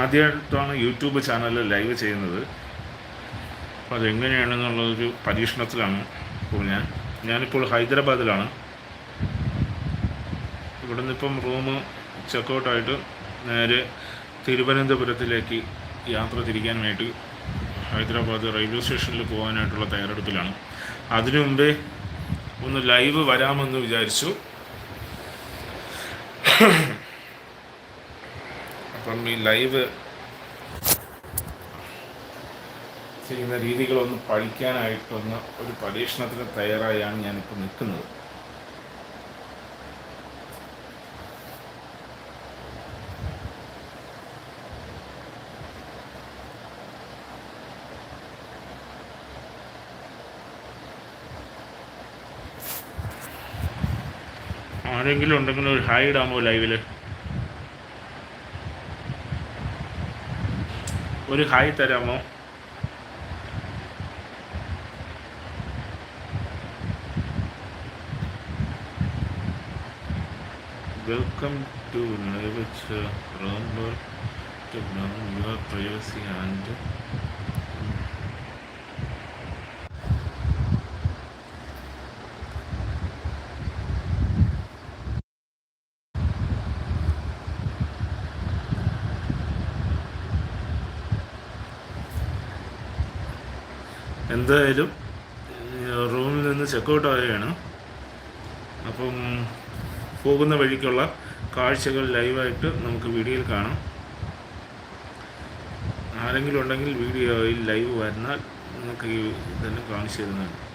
ആദ്യമായിട്ടാണ് യൂട്യൂബ് ചാനലിൽ ലൈവ് ചെയ്യുന്നത് അപ്പോൾ അതെങ്ങനെയാണെന്നുള്ളൊരു പരീക്ഷണത്തിലാണ് ഇപ്പോൾ ഞാൻ ഞാനിപ്പോൾ ഹൈദരാബാദിലാണ് ഇവിടെ നിന്നിപ്പം റൂം ചെക്കൗട്ടായിട്ട് നേരെ തിരുവനന്തപുരത്തിലേക്ക് യാത്ര തിരിക്കാൻ വേണ്ടി ഹൈദരാബാദ് റെയിൽവേ സ്റ്റേഷനിൽ പോകാനായിട്ടുള്ള തയ്യാറെടുപ്പിലാണ് അതിനു മുമ്പേ ഒന്ന് ലൈവ് വരാമെന്ന് വിചാരിച്ചു അപ്പം ഈ ലൈവ് ചെയ്യുന്ന രീതികളൊന്ന് പഠിക്കാനായിട്ടൊന്ന് ഒരു പരീക്ഷണത്തിന് തയ്യാറായാണ് ഞാനിപ്പോൾ നിൽക്കുന്നത് ആരെങ്കിലും ഉണ്ടെങ്കിൽ ഒരു ഹായ് ഇടാമോ ലൈവില് ഒരു ഹായ് തരാമോ welcome to live റംബർ to know your privacy and എന്തായാലും റൂമിൽ നിന്ന് ചെക്കൗട്ട് ആവുകയാണ് അപ്പം പോകുന്ന വഴിക്കുള്ള കാഴ്ചകൾ ലൈവായിട്ട് നമുക്ക് വീഡിയോയിൽ കാണാം ആരെങ്കിലും ഉണ്ടെങ്കിൽ വീഡിയോയിൽ ലൈവ് വരുന്നാൽ നിങ്ങൾക്ക് ഇതെല്ലാം കാണിച്ചു തരുന്നതാണ്